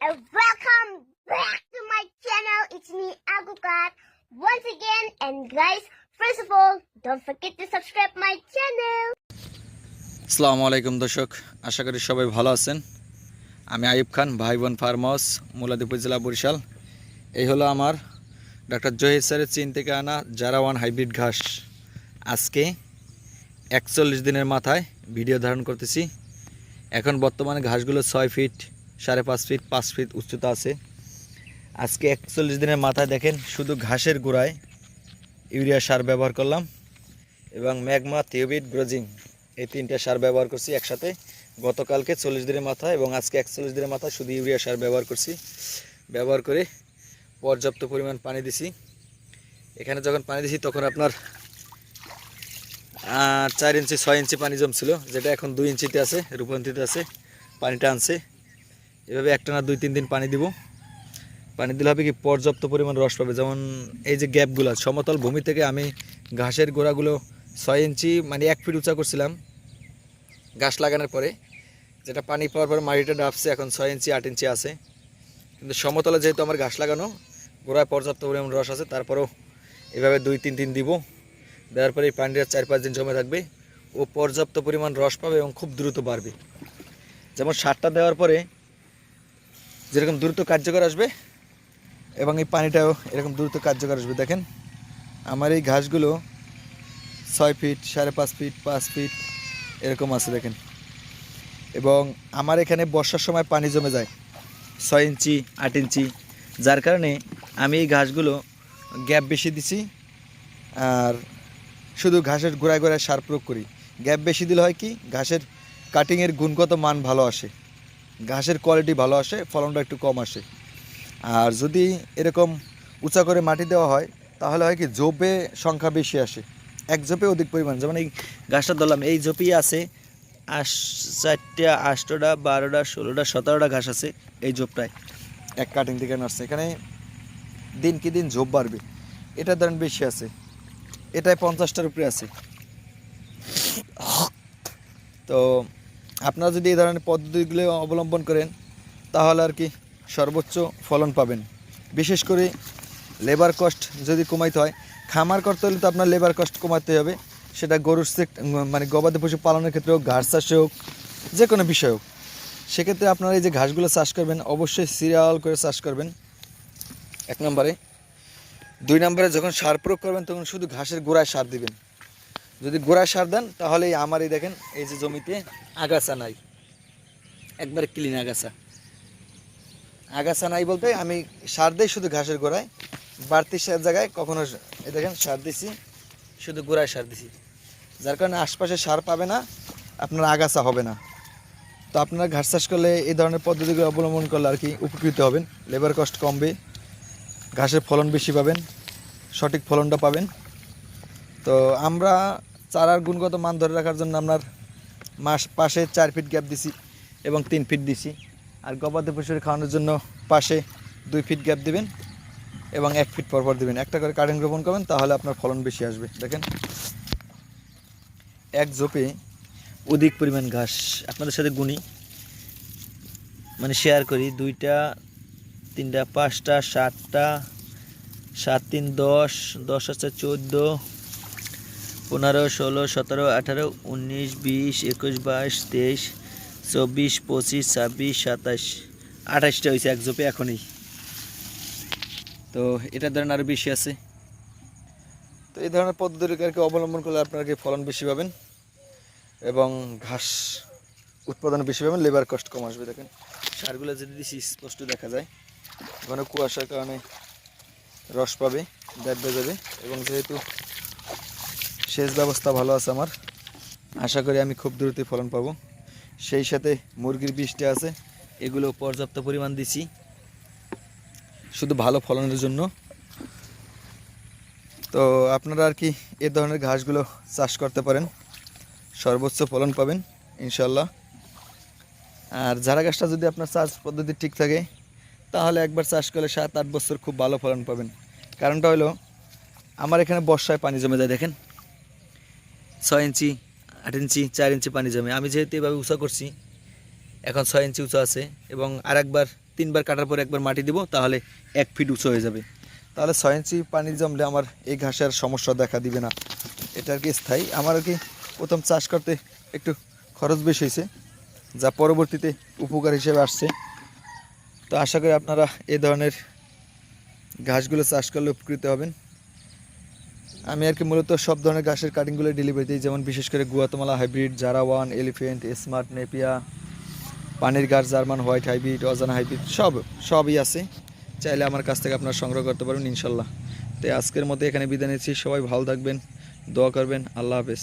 and welcome back to my channel. It's me, Agukat, once again. And guys, first of all, don't forget to subscribe my channel. আসসালামু আলাইকুম দর্শক আশা করি সবাই ভালো আছেন আমি আইব খান ভাই বোন ফার্ম হাউস মুলাদিপুর জেলা বরিশাল এই হলো আমার ডক্টর জহির স্যারের চীন থেকে আনা জারাওয়ান হাইব্রিড ঘাস আজকে একচল্লিশ দিনের মাথায় ভিডিও ধারণ করতেছি এখন বর্তমানে ঘাসগুলো ছয় ফিট সাড়ে পাঁচ ফিট পাঁচ ফিট উচ্চতা আছে। আজকে একচল্লিশ দিনের মাথায় দেখেন, শুধু ঘাসের গোড়ায় ইউরিয়া সার ব্যবহার করলাম এবং ম্যাগমা, থিওবিট, গ্রোজিং এই তিনটা সার ব্যবহার করছি একসাথে। গতকালকে চল্লিশ দিনের মাথায় এবং আজকে একচল্লিশ দিনের মাথায় শুধু ইউরিয়া সার ব্যবহার করছি। ব্যবহার করে পর্যাপ্ত পরিমাণ পানি দিছি। এখানে যখন পানি দিছি, তখন আপনার চার ইঞ্চি, ছয় ইঞ্চি পানি জমছিল, যেটা এখন দুই ইঞ্চিতে আছে, রূপান্তরিত আছে, পানিটা আনছে। এভাবে একটা না দুই, তিন দিন পানি দিব। পানি দিলে হবে কি পর্যাপ্ত পরিমাণ রস পাবে। যেমন এই যে গ্যাপগুলো, সমতল ভূমি থেকে আমি ঘাসের গোড়াগুলো ছয় ইঞ্চি মানে এক ফিট উঁচা করছিলাম গাছ লাগানোর পরে। যেটা পানি পাওয়ার পরে মাটিটা ডাবছে এখন ছয় ইঞ্চি, আট ইঞ্চি আছে। কিন্তু সমতলে যেহেতু আমার ঘাস লাগানো, গোড়ায় পর্যাপ্ত পরিমাণ রস আছে, তারপরেও এভাবে দুই, তিন দিন দিব। দেওয়ার পরে এই পানিটা চার, পাঁচ দিন জমে থাকবে ও পর্যাপ্ত পরিমাণ রস পাবে এবং খুব দ্রুত বাড়বে। যেমন সারটা দেওয়ার পরে যেরকম দ্রুত কার্যকর আসবে এবং এই পানিটাও এরকম দ্রুত কার্যকর আসবে। দেখেন, আমার এই ঘাসগুলো ছয় ফিট সাড়ে পাঁচ ফিট পাঁচ ফিট এরকম আছে, দেখেন। এবং আমার এখানে বর্ষার সময় পানি জমে যায়, ছয় ইঞ্চি, আট ইঞ্চি, যার কারণে আমি এই ঘাসগুলো গ্যাপ বেশি দিছি আর শুধু ঘাসের গোড়ায় গোড়ায় সার প্রয়োগ করি। গ্যাপ বেশি দিলে হয় কি, ঘাসের কাটিংয়ের গুণগত মান ভালো আসে। ঘাসের কোয়ালিটি ভালো আসে, ফলনটা একটু কম আসে। আর যদি এরকম উঁচা করে মাটি দেওয়া হয়, তাহলে হয় কি জোপে সংখ্যা বেশি আসে। এক জোপে অধিক পরিমাণ, যেমন এই গাছটা ধরলাম, এই জোপেই আছে আশ, চারটা, আটটা, বারোটা, ষোলোটা, সতেরোটা ঘাস আছে এই জোপটায় এক কাটিং থেকে নার্সে এখানে দিন কি দিন ঝোপ বাড়বে। এটা ধরেন বেশি আছে। এটায় পঞ্চাশটার উপরে আছে। তো আপনারা যদি এই ধরনের পদ্ধতিগুলো অবলম্বন করেন, তাহলে আর কি সর্বোচ্চ ফলন পাবেন। বিশেষ করে লেবার কস্ট যদি কমাইতে হয়, খামার করতে হলে তো আপনার লেবার কস্ট কমাতে হবে। সেটা গরুর সেক- মানে গবাদি পশু পালনের ক্ষেত্রে হোক, ঘাস চাষে হোক যে কোনো বিষয় হোক। সেক্ষেত্রে আপনারা এই যে ঘাসগুলো চাষ করবেন, অবশ্যই সিরিয়াল করে চাষ করবেন। এক নম্বরে। দুই নম্বরে যখন সার প্রয়োগ করবেন, তখন শুধু ঘাসের গোড়ায় সার দিবেন। যদি গোড়ায় সার দেন তাহলে এই আমার এই দেখেন এই যে জমিতে আগাছা নাই। একবারে ক্লিন আগাছা। আগাছা নাই বলতে আমি সার দিই শুধু ঘাসের গোড়ায়। বাড়তি সার জায়গায় কখনো এই দেখেন সার দিছি, শুধু গোড়ায় সার দিছি। যার কারণে আশপাশে সার পাবে না, আপনার আগাছা হবে না। তো আপনারা ঘাস চাষ করলে এই ধরনের পদ্ধতিগুলো অবলম্বন করলে আর কি উপকৃত হবেন। লেবার কস্ট কমবে, ঘাসের ফলন বেশি পাবেন, সঠিক ফলনটা পাবেন। তো আমরা চারার গুণগত মান ধরে রাখার জন্য আপনার মাস পাশে চার ফিট গ্যাপ দিছি এবং তিন ফিট দিছি। আর গবাদি পশুর খাওয়ানোর জন্য পাশে দুই ফিট গ্যাপ দিবেন এবং এক ফিট পর পর দিবেন। একটা করে কাটিং রোপণ করবেন, তাহলে আপনার ফলন বেশি আসবে। দেখেন, এক ঝোপে অধিক পরিমাণ ঘাস। আপনাদের সাথে গুনি মানে শেয়ার করি, দুইটা, তিনটা, পাঁচটা, সাতটা, সাত তিন দশ দশ আছে চোদ্দ পনেরো, ষোলো, সতেরো, আঠারো, উনিশ, বিশ, একুশ, বাইশ, তেইশ, চব্বিশ, পঁচিশ, ছাব্বিশ, সাতাশ, আঠাশটা হয়েছে এক জোপে এখনই। তো এটা ধরেন আরও বেশি আছে। তো এই ধরনের পদ্ধতিকে অবলম্বন করলে আপনারা কি ফলন বেশি পাবেন এবং ঘাস উৎপাদন বেশি পাবেন লেবার কস্ট কম আসবে। দেখেন, সারগুলো যদি দিছি, স্পষ্ট দেখা যায়। ঘন কুয়াশার কারণে রস পাবে দেখবে যাবে এবং যেহেতু সেচ ব্যবস্থা ভালো আছে আমার। আশা করি আমি খুব দ্রুতই ফলন পাবো। সেই সাথে মুরগির বৃষ্টি আছে, এগুলো পর্যাপ্ত পরিমাণ দিছি। শুধু ভালো ফলনের জন্য। তো আপনারা আর কি এ ধরনের ঘাসগুলো চাষ করতে পারেন। সর্বোচ্চ ফলন পাবেন ইনশাল্লাহ আর ঝাড়া গাছটা যদি আপনার চাষ পদ্ধতি ঠিক থাকে, তাহলে একবার চাষ করলে সাত আট বছর খুব ভালো ফলন পাবেন। কারণটা হলো, আমার এখানে বর্ষায় পানি জমে যায়, দেখেন। ছয় ইঞ্চি, আট ইঞ্চি, চার ইঞ্চি পানি জমে। আমি যেহেতু এভাবে উঁচা করছি, এখন ছয় ইঞ্চি উঁচু আছে এবং আর একবার তিনবার কাটার পরে একবার মাটি দিব, তাহলে এক ফিট উঁচু হয়ে যাবে। তাহলে ছয় ইঞ্চি পানি জমলে আমার এই ঘাসের সমস্যা দেখা দিবে না। এটা আর কি স্থায়ী। আমার আর কি প্রথম চাষ করতে একটু খরচ বেশি হয়েছে, যা পরবর্তীতে উপকার হিসেবে আসছে। তো আশা করি আপনারা এ ধরনের ঘাসগুলো চাষ করলে উপকৃত হবেন। আমি আর কি মূলত সব ধরনের গাছের কাটিংগুলো ডেলিভারি দিই, যেমন বিশেষ করে গুয়াতমালা হাইব্রিড জারা ওয়ান এলিফেন্ট স্মার্ট নেপিয়া পানির গাছ জার্মান হোয়াইট হাইব্রিড অজানা হাইব্রিড সব, সবই আছে। চাইলে আমার কাছ থেকে আপনারা সংগ্রহ করতে পারবেন ইনশাল্লাহ। তো আজকের মতো এখানে বিদায় নিচ্ছি। সবাই ভালো থাকবেন, দোয়া করবেন। আল্লাহ হাফেজ।